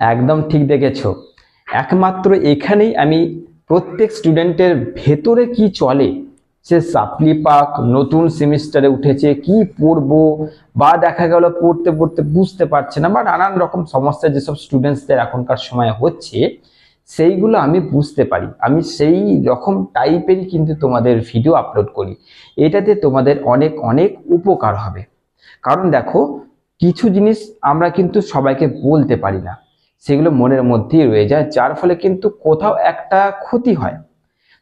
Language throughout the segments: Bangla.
একদম ঠিক দেখেছ। একমাত্র এখানেই আমি প্রত্যেক স্টুডেন্টের ভেতরে কি চলে? সে সাপ্লি পাক, নতুন সেমিস্টারে উঠেছে, কি পড়ব? বা দেখা গেল পড়তে পড়তে বুঝতে পারছে না, বা নানান রকম সমস্যা যেসব স্টুডেন্টসদের এখনকার সময় হচ্ছে, সেইগুলো আমি বুঝতে পারি। আমি সেই রকম টাইপেরই কিন্তু তোমাদের ভিডিও আপলোড করি। এটাতে তোমাদের অনেক অনেক উপকার হবে। কারণ দেখো, কিছু জিনিস আমরা কিন্তু সবাইকে বলতে পারি না। সেগুলো মনের মধ্যেই রয়ে যায়, যার ফলে কিন্তু কোথাও একটা ক্ষতি হয়।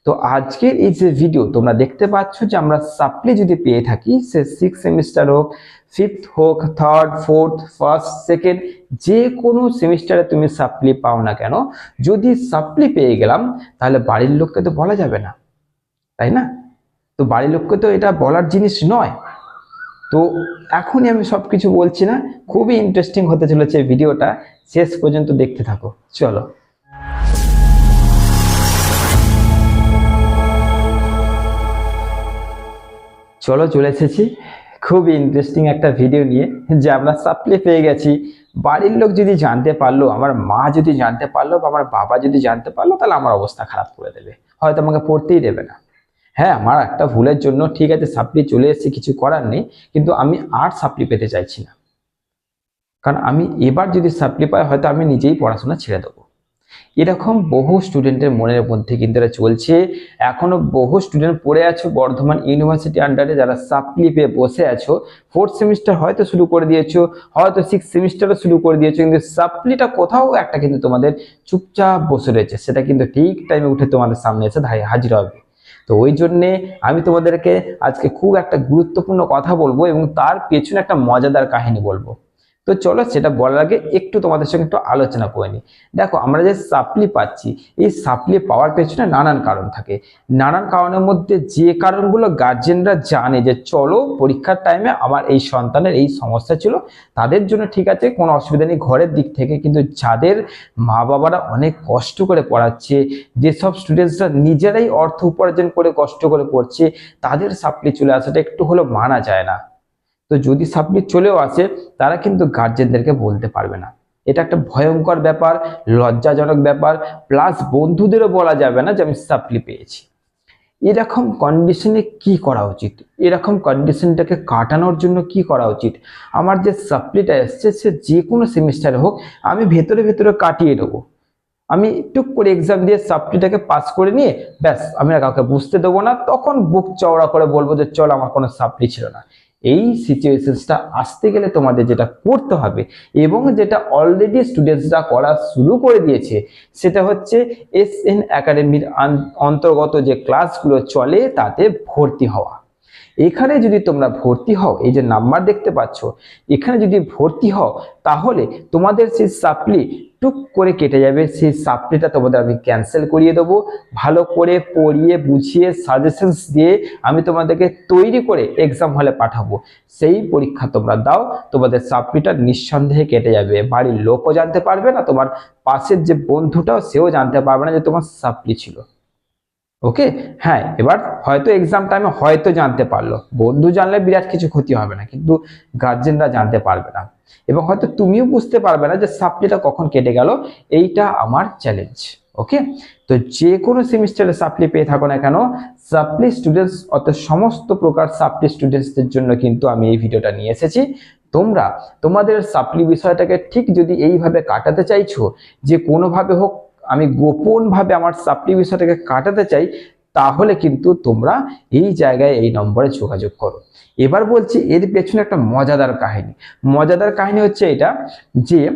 তো আজকের এই যে ভিডিও তোমরা দেখতে পাচ্ছ যে আমরা সাপ্লি যদি পেয়ে থাকি, সে সিক্স সেমিস্টার হোক ফিফথ হোক থার্ড ফোর্থ ফার্স্ট সেকেন্ড যে কোনো সেমিস্টারে তুমি সাপ্লি পাও না কেন, যদি সাপ্লি পেয়ে গেলাম, তাহলে বাড়ির লোককে তো বলা যাবে না, তাই না? তো বাড়ির লোককে তো এটা বলার জিনিস নয়। তো এখনই আমি সব কিছু বলছি না, খুবই ইন্টারেস্টিং হতে চলেছে ভিডিওটা, শেষ পর্যন্ত দেখতে থাকো, চলো। চলো, চলে এসেছি, খুবই ইন্টারেস্টিং একটা ভিডিও নিয়ে, যে আমরা সাপ্লি পেয়ে গেছি। বাড়ির লোক যদি জানতে পারল, আমার মা যদি জানতে পারল বা আমার বাবা যদি জানতে পারল, তাহলে আমার অবস্থা খারাপ করে দেবে। হয়তো আমাকে পড়তেই দেবে না। হ্যাঁ আমার একটা ভুলের জন্য ঠিক আছে সাপ্লি চলে এসেছে, কিছু করার নেই, কিন্তু আমি আর সাপ্লি পেতে চাইছি না। কারণ আমি এবার যদি সাপ্লি পাই, হয়তো আমি নিজেই পড়াশোনা ছেড়ে দেবো। এরকম বহু স্টুডেন্টের মনের মধ্যে কিন্তু এটা চলছে। এখনও বহু স্টুডেন্ট পড়ে আছো, বর্ধমান ইউনিভার্সিটি আন্ডারে যারা সাপ্লি পেয়ে বসে আছো। ফোর্থ সেমিস্টার হয়তো শুরু করে দিয়েছ, হয়তো সিক্স সেমিস্টারও শুরু করে দিয়েছ, কিন্তু সাপ্লিটা কোথাও একটা কিন্তু তোমাদের চুপচাপ বসে রয়েছে। সেটা কিন্তু ঠিক টাইমে উঠে তোমাদের সামনে এসে হাজির হবে। তো ওই জন্যে আমি তোমাদেরকে আজকে খুব একটা গুরুত্বপূর্ণ কথা বলব এবং তার পেছনে একটা মজাদার কাহিনী বলব। তো চলো সেটা বলার আগে একটু তোমাদের সঙ্গে একটু আলোচনা করে নিই। দেখো, আমরা যে সাপ্লি পাচ্ছি, এই সাপ্লি পাওয়ার পেছনে নানান কারণ থাকে। নানান কারণের মধ্যে যে কারণগুলো গার্জেনরা জানে যে চলো পরীক্ষার টাইমে আমার এই সন্তানের এই সমস্যা ছিল, তাদের জন্য ঠিক আছে, কোনো অসুবিধা নেই, ঘরের দিক থেকে। কিন্তু যাদের মা বাবারা অনেক কষ্ট করে পড়াচ্ছে, যেসব স্টুডেন্টসরা নিজেরাই অর্থ উপার্জন করে কষ্ট করে পড়ছে, তাদের সাপ্লি চলে আসাটা একটু হলেও মানা যায় না। তো যদি সাপ্লি চলেও আসে, তারা কিন্তু গার্জেনদেরকে বলতে পারবে না। এটা একটা ভয়ঙ্কর ব্যাপার, লজ্জাজনক ব্যাপার প্লাস বন্ধুদেরও বলা যাবে না যে আমি সাপ্লি পেয়েছি। এরকম কন্ডিশনে কি করা উচিত? এরকম কন্ডিশনটাকে কাটানোর জন্য কি করা উচিত? আমার যে সাপ্লিটা এসছে, সে যে কোনো সেমিস্টারে হোক, আমি ভেতরে ভেতরে কাটিয়ে দেবো। আমি টুক করে এক্সাম দিয়ে সাপ্লিটাকে পাস করে নিয়ে, ব্যাস, আমি কাউকে বুঝতে দেবো না। তখন বুক চওড়া করে বলব যে, চল, আমার কোনো সাপ্লি ছিল না। এই সিচুয়েশনসটা আসতে গেলে তোমাদের যেটা করতে হবে এবং যেটা অলরেডি স্টুডেন্টসরা করা শুরু করে দিয়েছে, সেটা হচ্ছে এস এন একাডেমির অন্তর্গত যে ক্লাসগুলো চলে তাতে ভর্তি হওয়া। এখানে যদি তোমরা ভর্তি হও, এই যে নাম্বার দেখতে পাচ্ছ, এখানে যদি ভর্তি হও, তাহলে তোমাদের সেই সাপ্লি টুক করে কেটে যাবে, সেই সাপ্লিটা তোমাদের আমি ক্যান্সেল করিয়ে দেবো। ভালো করে পড়িয়ে, বুঝিয়ে সাজেশনস দিয়ে আমি তোমাদেরকে তৈরি করে এক্সাম হলে পাঠাবো। সেই পরীক্ষা তোমরা দাও, তোমাদের সাপ্লিটা নিঃসন্দেহে কেটে যাবে। বাড়ির লোকও জানতে পারবে না, তোমার পাশের যে বন্ধুটাও সেও জানতে পারবে না যে তোমার সাপ্লি ছিল। ওকে হ্যাঁ এবার হয়তো এক্সাম টাইমে হয়তো জানতে পারল। বন্ধু জানলে বিরাট কিছু ক্ষতি হবে না, কিন্তু গার্জেনরা জানতে পারবে না। এবং হয়তো তুমিও বুঝতে পারবে না যে সাপ্লিটা কখন কেটে গেল, এইটা আমার চ্যালেঞ্জ ওকে তো যে কোনো সেমিস্টারে সাপ্লি পেয়ে থাকো না কেন সাপ্লি স্টুডেন্টস অর্থাৎ সমস্ত প্রকার সাপ্লি স্টুডেন্টসদের জন্য কিন্তু আমি এই ভিডিওটা নিয়ে এসেছি। তোমরা তোমাদের সাপ্লি বিষয়টাকে ঠিক যদি এইভাবে কাটাতে চাইছো, যে কোনোভাবে হোক আমি গোপনভাবে আমার বিষয়টাকে কাটাতে চাই, তাহলে কিন্তু তোমরা এই জায়গায় এই নম্বরে যোগাযোগ করো। এবার বলছি, এর পেছনে একটা মজাদার কাহিনী। মজাদার কাহিনী হচ্ছে এটা যে,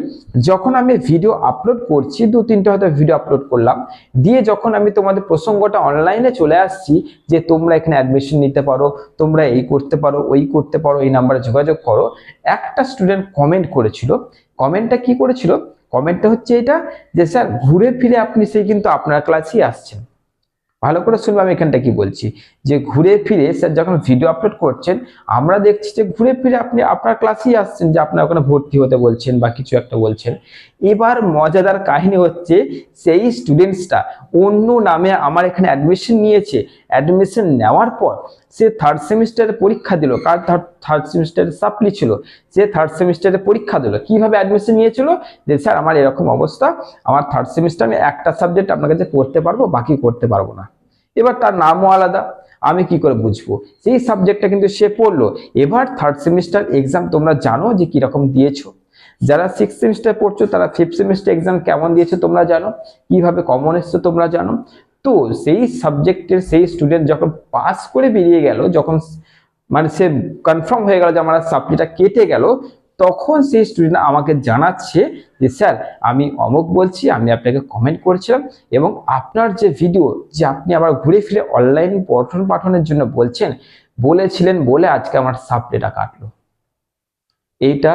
যখন আমি ভিডিও আপলোড করছি, দু তিনটে হয়তো ভিডিও আপলোড করলাম, দিয়ে যখন আমি তোমাদের প্রসঙ্গটা অনলাইনে চলে আসছি যে, তোমরা এখানে অ্যাডমিশন নিতে পারো, তোমরা এই করতে পারো, ওই করতে পারো, এই নাম্বারে যোগাযোগ করো, একটা স্টুডেন্ট কমেন্ট করেছিল। কমেন্টটা কি করেছিল? কমেন্টটা হচ্ছে এটা যে স্যার ঘুরে ফিরে আপনি সেই কিন্তু আপনার ক্লাসই আসছেন। ভালো করে শুনব আমি এখানটা কি বলছি। যে ঘুরে ফিরে স্যার যখন ভিডিও আপলোড করছেন, আমরা দেখছি যে ঘুরে ফিরে আপনি আপনার ক্লাসেই আসছেন যে আপনার ওখানে ভর্তি হতে বলছেন বা কিছু একটা বলছেন। এবার মজাদার কাহিনী হচ্ছে সেই স্টুডেন্টসটা অন্য নামে আমার এখানে অ্যাডমিশন নিয়েছে। অ্যাডমিশন নেওয়ার পর সে থার্ড সেমিস্টারে পরীক্ষা দিল। কার থার্ড সেমিস্টারে সাপ্লি ছিল? সে থার্ড সেমিস্টারে পরীক্ষা দিল। কীভাবে অ্যাডমিশন নিয়েছিল? যে স্যার, আমার এরকম অবস্থা। আমার থার্ড সেমিস্টার আমি একটা সাবজেক্ট আপনার কাছে পড়তে পারব, বাকি করতে পারব না। এবার তার নামও আলাদা। আমি কি করে বুঝব? সেই সাবজেক্টটা কিন্তু সে পড়ল। এবার থার্ড সেমিস্টার এক্সাম তোমরা জানো যে কীরকম দিয়েছ? যারা সিক্স সেমিস্টার পড়ছো, তারা ফিফথ সেমিস্টার এক্সাম কেমন দিয়েছে তোমরা জানো? কীভাবে কমন এসছে তোমরা জানো? তো সেই সাবজেক্টের সেই স্টুডেন্ট যখন পাস করে বেরিয়ে গেল, যখন মানে সে কনফার্ম হয়ে গেল যে আমার সাবজেক্টটা কেটে গেল তখন সেই স্টুডেন্ট আমাকে জানাচ্ছে যে, স্যার, আমি অমুক বলছি, আমি আপনাকে কমেন্ট করেছিলাম এবং আপনার যে ভিডিও যে আপনি আবার ঘুরে ফিরে অনলাইন পঠন পাঠনের জন্য বলছেন, বলেছিলেন বলে আজকে আমার সাপ্লিটা কাটলো। এইটা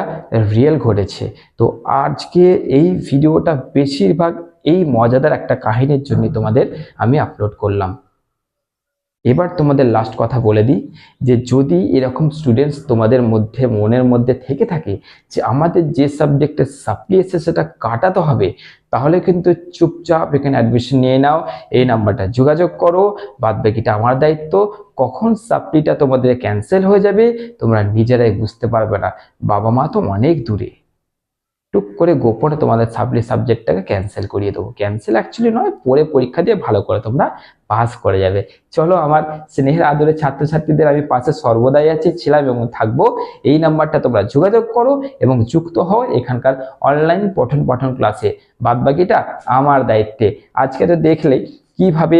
রিয়েল ঘটেছে। তো আজকে এই ভিডিওটা বেশিরভাগ এই মজাদার একটা কাহিনীর জন্য তোমাদের আমি আপলোড করলাম। এবার তোমাদের লাস্ট কথা বলে দিই, যে যদি এরকম স্টুডেন্টস তোমাদের মধ্যে, মনের মধ্যে থেকে থাকে যে আমাদের যে সাবজেক্টে সাপ্লি এসে সেটা কাটাতে হবে, তাহলে কিন্তু চুপচাপ এখানে অ্যাডমিশন নিয়ে নাও, এই নাম্বারটা যোগাযোগ করো, বাদ বাকিটা আমার দায়িত্ব। কখন সাপ্লিটা তোমাদের ক্যান্সেল হয়ে যাবে, তোমরা নিজেরাই বুঝতে পারবে না। বাবা মা তো অনেক দূরে। টুক করে গোপনে তোমাদের সাবলি সাবজেক্টটাকে ক্যান্সেল করিয়ে দেবো। ক্যান্সেল অ্যাকচুয়ালি নয় পরে পরীক্ষা দিয়ে ভালো করে তোমরা পাস করে যাবে। চলো আমার স্নেহের আদরে ছাত্রছাত্রীদের আমি পাশে সর্বদাই আছি, ছিলাম এবং থাকব। এই নাম্বারটা তোমরা যোগাযোগ করো এবং যুক্ত হও এখানকার অনলাইন পঠন পাঠন ক্লাসে বাদ বাকিটা আমার দায়িত্বে। আজকে তো দেখলে কীভাবে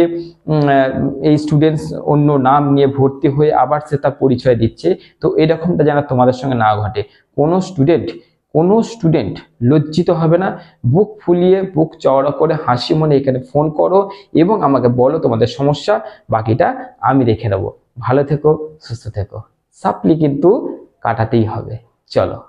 এই স্টুডেন্টস অন্য নাম নিয়ে ভর্তি হয়ে আবার সে তার পরিচয় দিচ্ছে। তো এরকমটা যেন তোমাদের সঙ্গে না ঘটে। কোনো স্টুডেন্ট কোনো স্টুডেন্ট লজ্জিত হবে না। বুক ফুলিয়ে, বুক চওড়া করে হাসি মনে এখানে ফোন করো এবং আমাকে বলো তোমাদের সমস্যা। বাকিটা আমি রেখে দেবো। ভালো থেকো, সুস্থ থেকো। সাপ্লি কিন্তু কাটাতেই হবে। চলো।